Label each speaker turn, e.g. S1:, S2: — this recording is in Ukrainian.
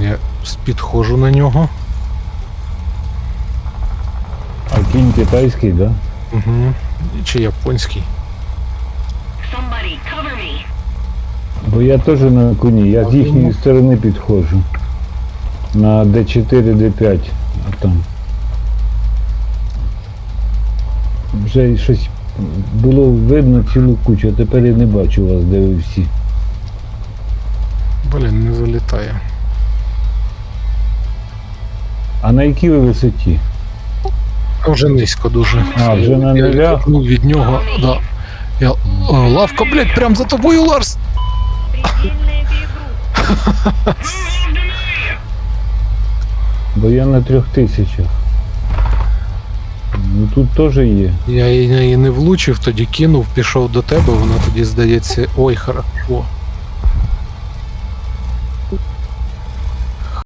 S1: Я підходжу на нього.
S2: А кінь китайський, да?
S1: Угу. Чи японський.
S3: Somebody cover me.
S2: Бо я теж на коні, я з їхньої сторони підходжу. На D4, D5. А там. Вже щось було видно цілу кучу, а тепер я не бачу вас, де ви всі.
S1: Блін, не залітає.
S2: А на якій ви висоті?
S1: А Вже низько дуже.
S2: А, вже на
S1: Я
S2: нулях?
S1: від нього. Да. Я... О, лавка, блядь, прям за тобою, Ларс!
S2: Бо я на трьох тисячах. Ну тут теж є.
S1: Я її не влучив, тоді кинув, пішов до тебе, вона тоді здається. Ой, хорошо.